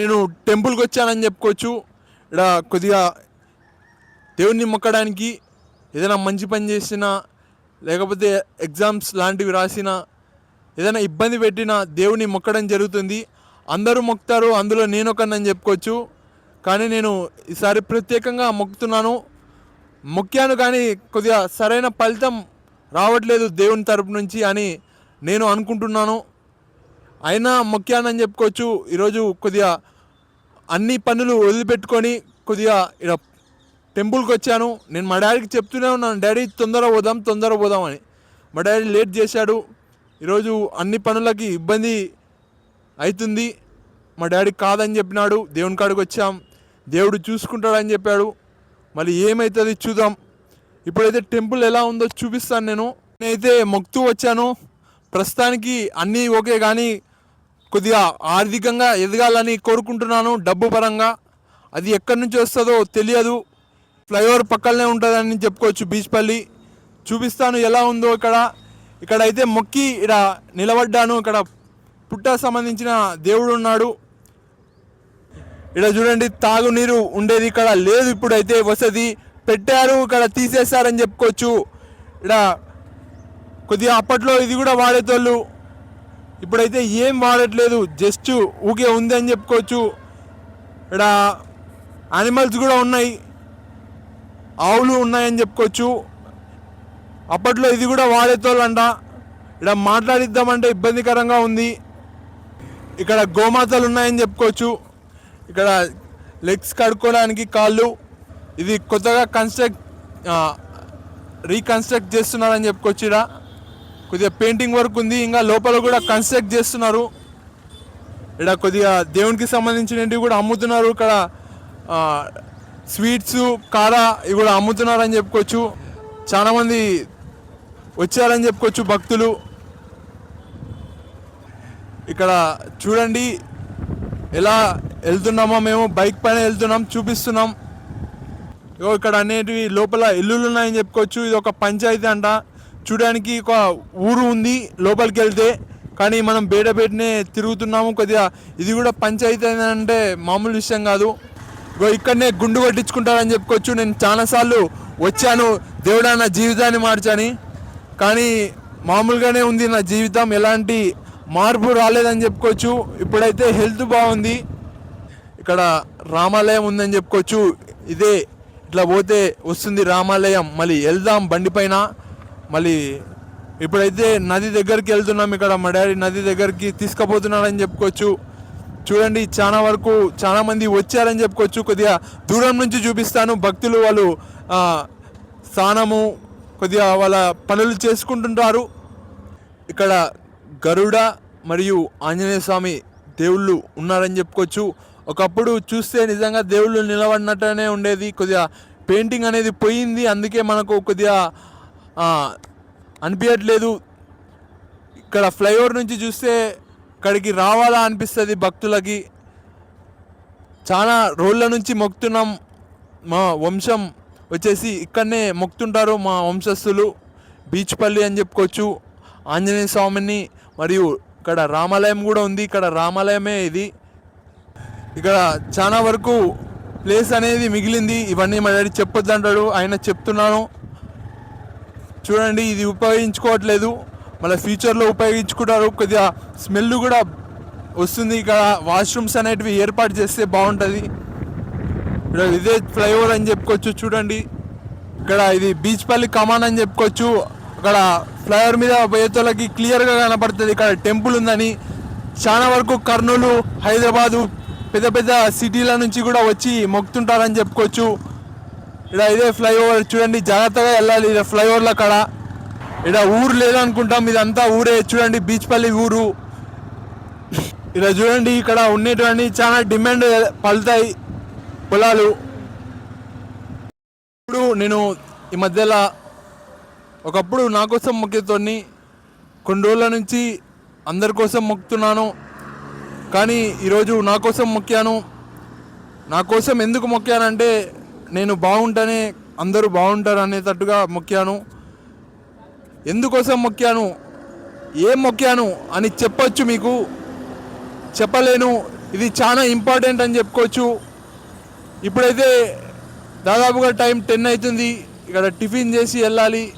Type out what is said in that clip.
నేను టెంపుల్కి వచ్చానని చెప్పుకోవచ్చు. ఇక్కడ కొద్దిగా దేవుణ్ణి మొక్కడానికి ఏదైనా మంచి పని చేసినా లేకపోతే ఎగ్జామ్స్ లాంటివి రాసినా ఏదైనా ఇబ్బంది పెట్టినా దేవుని మొక్కడం జరుగుతుంది. అందరూ మొక్కుతారు అందులో నేను ఒకనని చెప్పుకోవచ్చు. కానీ నేను ఈసారి ప్రత్యేకంగా మొక్కుతున్నాను. మొక్కాను కానీ కొద్దిగా సరైన ఫలితం రావట్లేదు దేవుని తరపు నుంచి అని నేను అనుకుంటున్నాను. అయినా మొక్కానని చెప్పుకోవచ్చు. ఈరోజు కొద్దిగా అన్ని పనులు వదిలిపెట్టుకొని కొద్దిగా ఇక్కడ టెంపుల్కి వచ్చాను. నేను మా డాడీకి చెప్తూనే ఉన్నాను డాడీ తొందర పోదాం తొందర పోదాం అని. మా డాడీ లేట్ చేశాడు. ఈరోజు అన్ని పనులకి ఇబ్బంది అవుతుంది మా డాడీ కాదని చెప్పినాడు. దేవుని కాడికి వచ్చాం. దేవుడు చూసుకుంటాడని చెప్పాడు. మళ్ళీ ఏమవుతుంది చూద్దాం. ఇప్పుడైతే టెంపుల్ ఎలా ఉందో చూపిస్తాను నేను. నేనైతే మొక్తూ వచ్చాను. ప్రస్తుతానికి అన్నీ ఓకే కానీ కొద్దిగా ఆర్థికంగా ఎదగాలని కోరుకుంటున్నాను. డబ్బు పరంగా అది ఎక్కడి నుంచి వస్తుందో తెలియదు. ఫ్లైఓవర్ పక్కనే ఉంటుందని చెప్పుకోవచ్చు బీచ్పల్లి. చూపిస్తాను ఎలా ఉందో ఇక్కడ. ఇక్కడ అయితే మొక్కి ఇక్కడ నిలబడ్డాను. ఇక్కడ పుట్ట సంబంధించిన దేవుడు ఉన్నాడు. ఇక్కడ చూడండి తాగునీరు ఉండేది ఇక్కడ. లేదు ఇప్పుడైతే వసతి. పెట్టారు ఇక్కడ తీసేశారని చెప్పుకోవచ్చు. ఇక్కడ కొద్దిగా అప్పట్లో ఇది కూడా వాడేటోళ్ళు. ఇప్పుడైతే ఏం వాడట్లేదు జస్ట్ ఊకే ఉంది అని చెప్పుకోవచ్చు. ఇక్కడ యానిమల్స్ కూడా ఉన్నాయి. ఆవులు ఉన్నాయని చెప్పుకోవచ్చు. అప్పట్లో ఇది కూడా వాడేతోళ్ళంట ఇక్కడ మాట్లాడిద్దామంటే ఇబ్బందికరంగా ఉంది. ఇక్కడ గోమాతలు ఉన్నాయని చెప్పుకోవచ్చు. ఇక్కడ లెగ్స్ కడుక్కోవడానికి కాళ్ళు. ఇది కొత్తగా కన్స్ట్రక్ట్ రీకన్స్ట్రక్ట్ చేస్తున్నారని చెప్పుకోవచ్చు ఇక్కడ. కొద్దిగా పెయింటింగ్ వర్క్ ఉంది. ఇంకా లోపల కూడా కన్స్ట్రక్ట్ చేస్తున్నారు. ఇక్కడ కొద్దిగా దేవునికి సంబంధించినవి కూడా అమ్ముతున్నారు. ఇక్కడ స్వీట్స్ కార ఇవి కూడా అమ్ముతున్నారని చెప్పుకోవచ్చు. చాలామంది వచ్చారని చెప్పుకోవచ్చు భక్తులు. ఇక్కడ చూడండి. ఎలా వెళ్తున్నామో మేము బైక్ పైన వెళ్తున్నాం చూపిస్తున్నాం. ఇక్కడ అనేటివి లోపల ఇల్లులు ఉన్నాయని చెప్పుకోవచ్చు. ఇది ఒక పంచాయతీ అంట. చూడడానికి ఒక ఊరు ఉంది లోపలికి వెళ్తే కానీ మనం బేడపేటనే తిరుగుతున్నాము కొద్దిగా. ఇది కూడా పంచాయతీ అంటే మామూలు విషయం కాదు. ఇక్కడనే గుండు కొట్టించుకుంటారని చెప్పుకోవచ్చు. నేను చాలాసార్లు వచ్చాను దేవుడా నా జీవితాన్ని మార్చని. కానీ మామూలుగానే ఉంది నా జీవితం. ఎలాంటి మార్పు రాలేదని చెప్పుకోవచ్చు. ఇప్పుడైతే హెల్త్ బాగుంది. ఇక్కడ రామాలయం ఉందని చెప్పుకోవచ్చు. ఇదే ఇట్లా పోతే వస్తుంది రామాలయం. మళ్ళీ వెళ్దాం బండి పైన. మళ్ళీ ఇప్పుడైతే నది దగ్గరికి వెళ్తున్నాం ఇక్కడ మా డాడీ నది దగ్గరికి తీసుకుపోతున్నాడని చెప్పుకోవచ్చు. చూడండి చాలా వరకు చాలా మంది వచ్చారని చెప్పుకోవచ్చు. కొద్దిగా దూరం నుంచి చూపిస్తాను. భక్తులు వాళ్ళు స్నానము కొద్దిగా వాళ్ళ పనులు చేసుకుంటుంటారు. ఇక్కడ గరుడ మరియు ఆంజనేయ స్వామి దేవుళ్ళు ఉన్నారని చెప్పుకోవచ్చు. ఒకప్పుడు చూస్తే నిజంగా దేవుళ్ళు నిలబడినట్టునే ఉండేది. కొద్దిగా పెయింటింగ్ అనేది పోయింది. అందుకే మనకు కొద్దిగా అనిపించట్లేదు ఇక్కడ ఫ్లైఓవర్ నుంచి చూస్తే ఇక్కడికి రావాలా అనిపిస్తుంది భక్తులకి. చాలా రోళ్ళ నుంచి మొక్కుతున్నాం మా వంశం వచ్చేసి ఇక్కడనే మొక్కుతుంటారు మా వంశస్థులు. బీచ్పల్లి అని చెప్పుకోవచ్చు ఆంజనేయ స్వామిని మరియు ఇక్కడ రామాలయం కూడా ఉంది. ఇక్కడ రామాలయమే ఇది. ఇక్కడ చాలా వరకు ప్లేస్ అనేది మిగిలింది. ఇవన్నీ మా చెప్పొద్దు అంటాడు ఆయన చెప్తున్నాను. చూడండి ఇది ఉపయోగించుకోవట్లేదు. మళ్ళీ ఫ్యూచర్లో ఉపయోగించుకుంటారు. కొద్దిగా స్మెల్ కూడా వస్తుంది. ఇక్కడ వాష్రూమ్స్ అనేటివి ఏర్పాటు చేస్తే బాగుంటుంది. ఇక్కడ ఇదే ఫ్లైఓవర్ అని చెప్పుకోవచ్చు. చూడండి. ఇక్కడ ఇది బీచ్పల్లి కమాన్ అని చెప్పుకోవచ్చు. అక్కడ ఫ్లైఓవర్ మీద పోయేతోళ్ళకి క్లియర్గా కనపడుతుంది. ఇక్కడ టెంపుల్ ఉందని. చాలా వరకు కర్నూలు హైదరాబాదు పెద్ద పెద్ద సిటీల నుంచి కూడా వచ్చి మొక్కుతుంటారని చెప్పుకోవచ్చు. ఇక్కడ ఇదే ఫ్లైఓవర్ చూడండి జాగ్రత్తగా వెళ్ళాలి ఇక్కడ ఫ్లైఓవర్ల కాడ. ఇక్కడ ఊరు లేదనుకుంటాం ఇదంతా ఊరే. చూడండి బీచ్పల్లి ఊరు. ఇలా చూడండి ఇక్కడ ఉండేటువంటి చాలా డిమాండ్ పలుతాయి పొలాలు. ఇప్పుడు నేను ఈ మధ్యలో ఒకప్పుడు నా కోసం మొక్కేతోని కొన్ని రోజుల నుంచి అందరి కోసం మొక్కుతున్నాను. కానీ ఈరోజు నా కోసం మొక్కాను. నా కోసం ఎందుకు మొక్కానంటే నేను బాగుంటేనే అందరూ బాగుంటారు అనేటట్టుగా మొక్కాను. ఎందుకోసం మొక్కాను? ఏం మొక్కాను? అని చెప్పొచ్చు మీకు. చెప్పలేను. ఇది చాలా ఇంపార్టెంట్ అని చెప్పుకోవచ్చు. ఇప్పుడైతే దాదాపుగా టైం టెన్ అవుతుంది. ఇక్కడ టిఫిన్ చేసి వెళ్ళాలి.